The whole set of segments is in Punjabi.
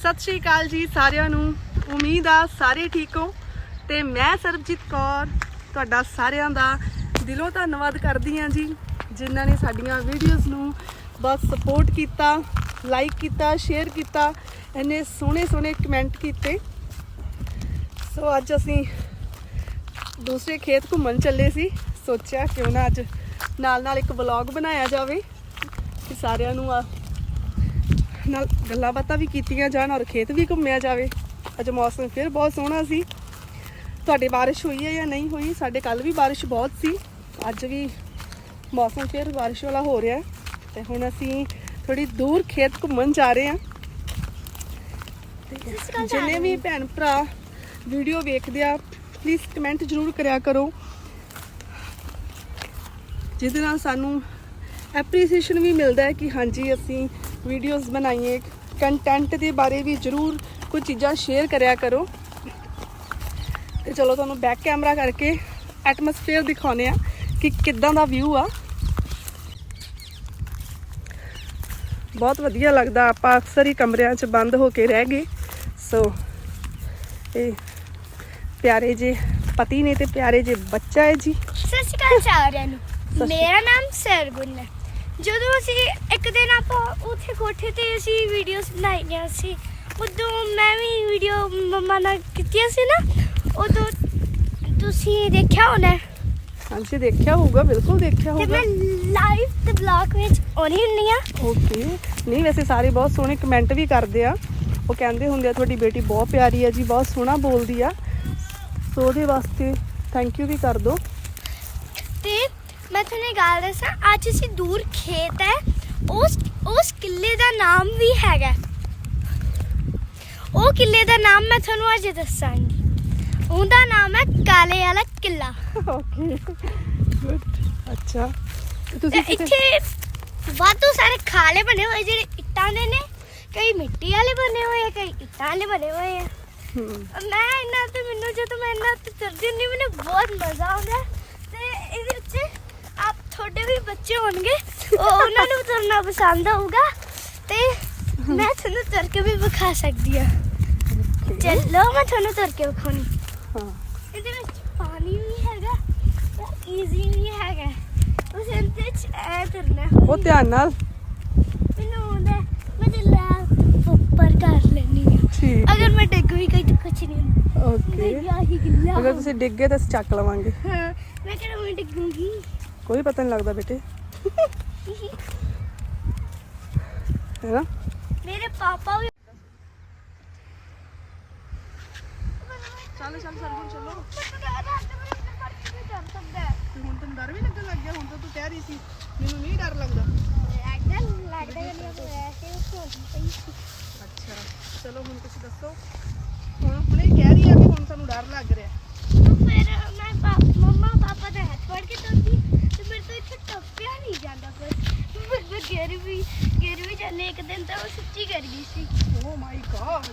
ਸਤਿ ਸ਼੍ਰੀ ਅਕਾਲ ਜੀ ਸਾਰਿਆਂ ਨੂੰ। ਉਮੀਦ ਆ ਸਾਰੇ ਠੀਕ ਹੋ। ਤੇ ਮੈਂ ਸਰਬਜੀਤ ਕੌਰ, ਤੁਹਾਡਾ ਸਾਰਿਆਂ ਦਾ ਦਿਲੋਂ ਧੰਨਵਾਦ ਕਰਦੀ ਹਾਂ ਜੀ, ਜਿਨ੍ਹਾਂ ਨੇ ਸਾਡੀਆਂ ਵੀਡੀਓਜ਼ ਨੂੰ ਬਸ ਸਪੋਰਟ ਕੀਤਾ ਲਾਈਕ ਕੀਤਾ ਸ਼ੇਅਰ ਕੀਤਾ, ਇੰਨੇ ਸੋਹਣੇ ਸੋਹਣੇ ਕਮੈਂਟ ਕੀਤੇ। ਸੋ ਅੱਜ ਅਸੀਂ ਦੂਸਰੇ ਖੇਤ ਘੁੰਮਣ ਚੱਲੇ ਸੀ। ਸੋਚਿਆ ਕਿਉਂ ਨਾ ਅੱਜ ਨਾਲ ਨਾਲ ਇੱਕ ਵਲੌਗ ਬਣਾਇਆ ਜਾਵੇ। ਕਿ ਸਾਰਿਆਂ ਨੂੰ ਆ ਨਾਲ ਗੱਲਾਂ ਬਾਤਾਂ ਵੀ ਕੀਤੀਆਂ ਜਾਣ ਔਰ ਖੇਤ ਵੀ ਘੁੰਮਿਆ ਜਾਵੇ। ਅੱਜ ਮੌਸਮ ਫਿਰ ਬਹੁਤ ਸੋਹਣਾ ਸੀ। ਤੁਹਾਡੇ ਬਾਰਿਸ਼ ਹੋਈ ਹੈ ਜਾਂ ਨਹੀਂ ਹੋਈ? ਸਾਡੇ ਕੱਲ ਵੀ ਬਾਰਿਸ਼ ਬਹੁਤ ਸੀ। ਅੱਜ ਵੀ ਮੌਸਮ ਫਿਰ ਬਾਰਿਸ਼ ਵਾਲਾ ਹੋ ਰਿਹਾ ਤੇ ਹੁਣ ਅਸੀਂ ਥੋੜੀ ਦੂਰ ਖੇਤ ਘੁੰਮਣ ਜਾ ਰਹੇ ਹਾਂ। ਜਿੰਨੇ ਵੀ ਭੈਣ ਭਰਾ ਵੀਡੀਓ ਵੇਖਦੇ ਆ ਪਲੀਜ਼ ਕਮੈਂਟ ਜ਼ਰੂਰ ਕਰਿਆ ਕਰੋ। ਜਿਹਦੇ ਨਾਲ ਸਾਨੂੰ ਐਪਰੀਸੀਏਸ਼ਨ ਵੀ ਮਿਲਦਾ ਹੈ ਕਿ ਹਾਂਜੀ ਅਸੀਂ ਵੀਡੀਓਜ਼ ਬਣਾਈਏ ਕੰਟੈਂਟ ਦੇ ਬਾਰੇ ਵੀ ਜ਼ਰੂਰ ਕੁਝ ਚੀਜ਼ਾਂ ਸ਼ੇਅਰ ਕਰਿਆ ਕਰੋ। ਤੇ ਚਲੋ ਤੁਹਾਨੂੰ ਬੈਕ ਕੈਮਰਾ ਕਰਕੇ ਐਟਮੋਸਫੇਅਰ ਦਿਖਾਉਨੇ ਆ ਕਿ ਕਿੱਦਾਂ ਦਾ ਵਿਊ ਆ। ਬਹੁਤ ਵਧੀਆ ਲੱਗਦਾ ਆਪਾਂ ਅਕਸਰ ਹੀ ਕਮਰਿਆਂ 'ਚ ਬੰਦ ਹੋ ਕੇ ਰਹਿ ਗਏ। ਸੋ ਇਹ ਪਿਆਰੇ ਜੇ ਪਤੀ ਨੇ ਤੇ ਪਿਆਰੇ ਜੇ ਬੱਚਾ ਹੈ ਜੀ। ਸਤਿ ਸ਼੍ਰੀ ਅਕਾਲ ਸਾਰਿਆਂ ਨੂੰ। ਮੇਰਾ ਨਾਮ ਸਰਗੁਣ ਹੈ। ਜਦੋਂ ਅਸੀਂ ਇੱਕ ਦਿਨ ਆਪਾਂ ਉੱਥੇ ਕੋਠੇ ਤੇ ਅਸੀਂ ਵੀਡੀਓਜ਼ ਬਣਾਈਆਂ ਸੀ ਉਦੋਂ ਮੈਂ ਵੀ ਵੀਡੀਓ ਮੰਮਾ ਨਾਲ ਕੀਤੀਆਂ ਸੀ ਨਾ ਉਦੋਂ ਤੁਸੀਂ ਦੇਖਿਆ ਹੋਣਾ? ਹਾਂਜੀ ਦੇਖਿਆ ਹੋਊਗਾ ਬਿਲਕੁਲ ਦੇਖਿਆ ਤੇ ਹੋਊਗਾ। ਮੈਂ ਲਾਈਵ ਤੇ ਬਲੌਗ ਵਿੱਚ ਆਉਣੀ ਹੁੰਨੀ ਆ ਓਕੇ ਨਹੀਂ ਵੈਸੇ ਸਾਰੇ ਬਹੁਤ ਸੋਹਣੇ ਕਮੈਂਟ ਵੀ ਕਰਦੇ ਆ। ਉਹ ਕਹਿੰਦੇ ਹੁੰਦੇ ਆ ਤੁਹਾਡੀ ਬੇਟੀ ਬਹੁਤ ਪਿਆਰੀ ਆ ਜੀ ਬਹੁਤ ਸੋਹਣਾ ਬੋਲਦੀ ਆ। ਸੋ ਉਹਦੇ ਵਾਸਤੇ ਥੈਂਕ ਯੂ ਵੀ ਕਰ ਦਿਓ ਤੇ ਮੈਂ ਤੁਹਾਨੂੰ ਗੱਲ ਦੱਸਾਂ ਅੱਜ ਅਸੀਂ ਦੂਰ ਖੇਤ ਹੈ ਉਸ ਉਸ ਕਿੱਲੇ ਦਾ ਨਾਮ ਵੀ ਹੈਗਾ। ਉਹ ਕਿੱਲੇ ਦਾ ਨਾਮ ਮੈਂ ਤੁਹਾਨੂੰ ਅੱਜ ਦੱਸਾਂਗੀ। ਉਹਦਾ ਨਾਮ ਹੈ ਕਾਲੇ ਵਾਲਾ ਕਿੱਲਾ ਓਕੇ ਗੁੱਡ ਅੱਛਾ। ਤੁਸੀਂ ਇੱਥੇ ਵਾਧੂ ਸਾਰੇ ਖਾਲੇ ਬਣੇ ਹੋਏ ਜਿਹੜੇ ਇੱਟਾਂ ਦੇ ਨੇ ਕਈ ਮਿੱਟੀ ਵਾਲੇ ਬਣੇ ਹੋਏ ਆ ਕਈ ਇੱਟਾਂ ਵਾਲੇ ਬਣੇ ਹੋਏ ਆ। ਮੈਂ ਇਹਨਾਂ ਤੇ ਮੈਨੂੰ ਜਦੋਂ ਮੈਂ ਇਹਨਾਂ ਤੇ ਚੜਦੀ ਹੁੰਦੀ ਮੈਨੂੰ ਬਹੁਤ ਮਜ਼ਾ ਆਉਂਦਾ ਤੇ ਇਹਦੇ ਵਿੱਚ ਆਪ ਤੁਹਾਡੇ ਵੀ ਬੱਚੇ ਹੋਣਗੇ ਉਹ ਉਹਨਾਂ ਨੂੰ ਤੁਰਨਾ ਪਸੰਦ ਆਊਗਾ ਤੇ ਮੈਂ ਤੁਹਾਨੂੰ ਤੁਰ ਕੇ ਵੀ ਵਿਖਾ ਸਕਦੀ ਆ ਚਲੋ ਮੈਂ ਤੁਹਾਨੂੰ ਤੁਰ ਕੇ ਵਿਖਾਉਣੀ। ਹਾਂ। ਇਹਦੇ ਵਿੱਚ ਪਾਣੀ ਵੀ ਹੈਗਾ ਤੇ ਈਜ਼ੀ ਵੀ ਹੈਗਾ। ਤੁਸੀਂ ਇਹਦੇ ਚ ਐ ਤੁਰਨਾ ਉਹ ਧਿਆਨ ਨਾਲ। ਮੈਨੂੰ ਆਉਂਦਾ ਮੈਂ ਤੇ ਲੈ ਉੱਪਰ ਕਰ ਲੈਣੀ ਆ ਠੀਕ। ਅਗਰ ਮੈਂ ਡਿੱਗ ਵੀ ਗਈ ਤਾਂ ਕੁਛ ਨਹੀਂ ਹੁੰਦਾ। ਓਕੇ ਅਗਰ ਤੁਸੀਂ ਡਿੱਗ ਗਏ ਤਾਂ ਅਸੀਂ ਚੱਕ ਲਵਾਂਗੇ। ਹਾਂ ਮੈਂ ਕਿਹੜਾ ਮੈਂ ਡਿੱਗੂਗੀ? ਕੋਈ ਪਤਾ ਨਹੀਂ ਲੱਗਦਾ ਬੇਟੇ। ਹੈ ਨਾ? ਮੇਰੇ ਪਾਪਾ ਵੀ ਚੱਲ ਚੱਲ ਆਪਣੇ ਹੁਣ ਤੈਨੂੰ ਡਰ ਵੀ ਲੱਗਣ ਲੱਗ ਗਿਆ ਹੁਣ ਤਾਂ ਤੂੰ ਕਹਿ ਰਹੀ ਸੀ ਮੈਨੂੰ ਨਹੀਂ ਡਰ ਲੱਗਦਾ। ਅੱਛਾ ਚਲੋ ਹੁਣ ਤੁਸੀਂ ਦੱਸੋ। ਹੁਣ ਹੁਣੇ ਕਹਿ ਰਹੀ ਆ ਕਿ ਹੁਣ ਸਾਨੂੰ ਡਰ ਲੱਗ ਰਿਹਾ। ਤਾਂ ਫਿਰ ਮੈਂ ਪਾ- ਮੰਮਾ ਪਾਪਾ ਦਾ ਹੱਥ ਫੜ ਕੇ ਤੁਰਦੀ। ਤੇ ਇੱਥੇ ਟੱਪਿਆ ਨਹੀਂ ਜਾਂਦਾ ਫਿਰ ਮੈਂ ਗਿਰ ਵੀ ਗਿਰ ਵੀ ਜਾਂਦੇ। ਇੱਕ ਦਿਨ ਤਾਂ ਉਹ ਸੱਚੀ ਕਰ ਗਈ ਸੀ। ਓ ਮਾਈ ਗॉड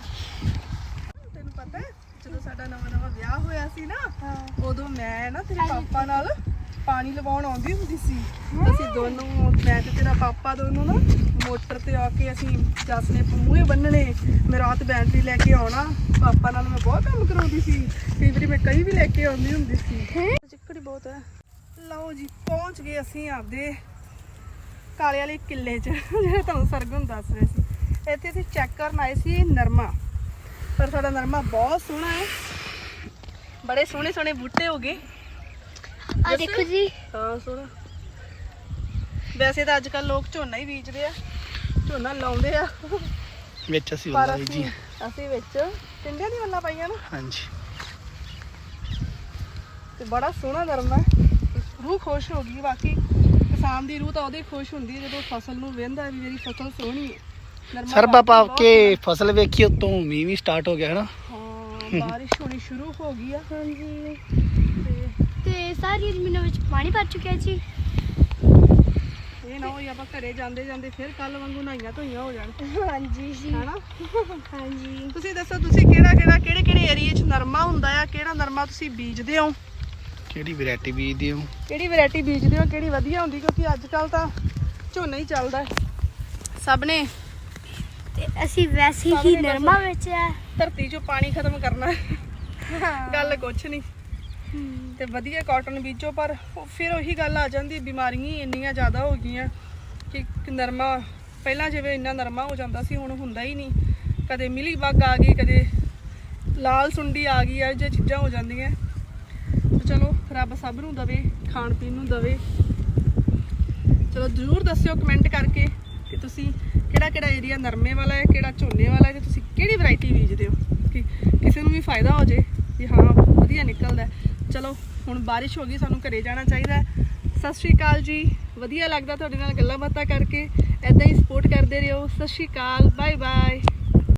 ਤੈਨੂੰ ਪਤਾ ਹੈ ਜਦੋਂ ਸਾਡਾ ਨਵਾਂ ਨਵਾਂ ਵਿਆਹ ਹੋਇਆ ਸੀ ਨਾ ਉਦੋਂ ਮੈਂ ਨਾ ਤੇਰੇ ਪਾਪਾ ਨਾਲ ਪਾਣੀ ਲਵਾਉਣ ਆਉਂਦੀ ਹੁੰਦੀ ਸੀ। ਅਸੀਂ ਦੋਨੋਂ ਮੈਂ ਤੇ ਤੇਰਾ ਪਾਪਾ ਦੋਨੋਂ ਨਾ ਮੋਟਰ ਤੇ ਆ ਕੇ ਅਸੀਂ ਜੱਸ ਨੇ ਮੂਹੇ ਬੰਨਣੇ ਮੈਂ ਰਾਤ ਬੈਟਰੀ ਲੈ ਕੇ ਆਉਣਾ। ਪਾਪਾ ਨਾਲ ਮੈਂ ਬਹੁਤ ਕੰਮ ਕਰਾਉਂਦੀ ਸੀ। ਕਈ ਵਾਰੀ ਮੈਂ ਕਈ ਵੀ ਲੈ ਕੇ ਆਉਂਦੀ ਹੁੰਦੀ ਸੀ। ਚਿੱਕੜੀ ਬਹੁਤ ਹੈ। ਲਓ ਜੀ ਪਹੁੰਚ ਗਏ ਅਸੀਂ ਆਪਦੇ ਕਾਲੇ ਵਾਲੇ ਕਿੱਲੇ 'ਚ ਜਿਹੜਾ ਤੁਹਾਨੂੰ ਸਰਗੁਣ ਦੱਸ ਰਹੇ ਸੀ। ਇੱਥੇ ਅਸੀਂ ਚੈੱਕ ਕਰਨ ਆਏ ਸੀ ਨਰਮਾ। ਪਰ ਸਾਡਾ ਨਰਮਾ ਬਹੁਤ ਸੋਹਣਾ ਹੈ। ਬੜੇ ਸੋਹਣੇ ਸੋਹਣੇ ਬੂਟੇ ਹੋ ਗਏ। ਆ ਦੇਖੋ ਜੀ। ਹਾਂ ਸੋਹਣਾ। ਵੈਸੇ ਤਾਂ ਅੱਜ ਕੱਲ ਲੋਕ ਝੋਨਾ ਹੀ ਬੀਜਦੇ ਆ। ਝੋਨਾ ਲਾਉਂਦੇ ਆ। ਵਿੱਚ ਅਸੀਂ ਹੁੰਦਾ ਜੀ। ਅਸੀਂ ਅਸੀਂ ਵਿੱਚ ਟਿੰਡਿਆਂ ਦੀ ਵੱਲਾਂ ਪਾਈਆਂ ਨਾ। ਹਾਂਜੀ। ਤੇ ਬੜਾ ਸੋਹਣਾ ਨਰਮਾ ਹੈ। ਰੂਹ ਖੁਸ਼ ਹੋ ਗਈ ਬਾਕੀ ਕਿਸਾਨ ਦੀ ਰੂਹ ਤਾਂ ਉਹਦੇ ਖੁਸ਼ ਹੁੰਦੀ ਹੈ ਜਦੋਂ ਫਸਲ ਨੂੰ ਵੇਂਦਾ ਵੀ ਮੇਰੀ ਫਸਲ ਸੋਹਣੀ ਹੈ। ਨਰਮਾ ਸਰਬਾ ਪਾ ਵਾਕਈ ਕੇ ਫਸਲ ਵੇਖੀ ਉਤੋਂ ਮੀਂਹ ਵੀ ਸਟਾਰਟ ਹੋ ਗਿਆ ਹਨਾ? ਹਾਂ ਬਾਰਿਸ਼ ਹੋਣੀ ਸ਼ੁਰੂ ਹੋ ਗਈ ਆ। ਹਾਂਜੀ। ਤੇ ਤੇ ਸਾਰੀ ਜ਼ਮੀਨਾਂ ਵਿੱਚ ਪਾਣੀ ਭਰ ਚੁੱਕਿਆ ਜੀ। ਇਹ ਨਾ ਹੋਈ ਆਪਾਂ ਘਰੇ ਜਾਂਦੇ ਜਾਂਦੇ ਫਿਰ ਕੱਲ ਵਾਂਗੂ ਨਹਾਈਆਂ ਧੋਈਆਂ ਹੋ ਜਾਣ। ਹਾਂਜੀ ਜੀ। ਹਨਾ? ਹਾਂਜੀ। ਤੁਸੀਂ ਦੱਸੋ ਤੁਸੀਂ ਕਿਹੜਾ ਕਿਹੜਾ ਕਿਹੜੇ ਕਿਹੜੇ ਏਰੀਏ 'ਚ ਨਰਮਾ ਹੁੰਦਾ ਆ? ਕਿਹੜਾ ਨਰਮਾ ਤੁਸੀਂ ਬੀਜਦੇ ਹੋ? ਕਿਹੜੀ ਵੈਰਾਈਟੀ ਬੀਜਦੇ ਹੋ ਕਿਹੜੀ ਵੈਰਾਈਟੀ ਬੀਜਦੇ ਹੋ? ਕਿਹੜੀ ਵਧੀਆ ਹੁੰਦੀ? ਕਿਉਂਕਿ ਅੱਜ ਕੱਲ ਤਾਂ ਝੋਨਾ ਹੀ ਚੱਲਦਾ ਹੈ। ਸਭ ਨੇ ਤੇ ਅਸੀਂ ਵੈਸੇ ਹੀ ਨਰਮਾ ਵੇਚਿਆ ਧਰਤੀ 'ਚੋਂ ਪਾਣੀ ਖਤਮ ਕਰਨਾ ਹਾਂ। ਗੱਲ ਕੁਛ ਨਹੀਂ। ਤੇ ਵਧੀਆ ਕਾਟਨ ਬੀਜੋ ਪਰ ਉਹ ਫਿਰ ਉਹੀ ਗੱਲ ਆ ਜਾਂਦੀ ਬਿਮਾਰੀਆਂ ਹੀ ਇੰਨੀਆਂ ਜ਼ਿਆਦਾ ਹੋ ਗਈਆਂ ਕਿ ਨਰਮਾ ਪਹਿਲਾਂ ਜਿਵੇਂ ਇੰਨਾ ਨਰਮਾ ਹੋ ਜਾਂਦਾ ਸੀ ਹੁਣ ਹੁੰਦਾ ਹੀ ਨਹੀਂ। ਕਦੇ ਮਿਲੀ ਬੱਗ ਆ ਗਈ ਕਦੇ ਲਾਲ ਸੁੰਡੀ ਆ ਗਈ ਇਹ ਜਿਹੀ ਚੀਜ਼ਾਂ ਹੋ ਜਾਂਦੀਆਂ। ਚਲੋ ਰੱਬ ਸਭ ਨੂੰ ਦਵੇ, ਖਾਣ ਪੀਣ ਨੂੰ ਦਵੇ। ਚਲੋ ਜਰੂਰ ਦੱਸਿਓ ਕਮੈਂਟ ਕਰਕੇ ਕਿ ਤੁਸੀਂ ਕਿਹੜਾ ਕਿਹੜਾ ਏਰੀਆ ਨਰਮੇ ਵਾਲਾ ਹੈ, ਕਿਹੜਾ ਝੋਨੇ ਵਾਲਾ ਹੈ ਤੇ ਤੁਸੀਂ ਕਿਹੜੀ ਵੈਰਾਈਟੀ ਬੀਜਦੇ ਹੋ ਕਿ ਕਿਸੇ ਨੂੰ ਵੀ ਫਾਇਦਾ ਹੋ ਜੇ ਵੀ ਹਾਂ, ਵਧੀਆ ਨਿਕਲਦਾ ਚਲੋ ਹੁਣ ਬਾਰਿਸ਼ ਹੋ ਗਈ, ਸਾਨੂੰ ਘਰੇ ਜਾਣਾ ਚਾਹੀਦਾ ਸਤਿ ਸ਼੍ਰੀ ਅਕਾਲ ਜੀ। ਵਧੀਆ ਲੱਗਦਾ ਤੁਹਾਡੇ ਨਾਲ ਗੱਲਾਂ ਬਾਤਾਂ ਕਰਕੇ। ਐਦਾਂ ਹੀ ਸਪੋਰਟ ਕਰਦੇ ਰਹੋ। ਸਤਿ ਸ਼੍ਰੀ ਅਕਾਲ। Bye bye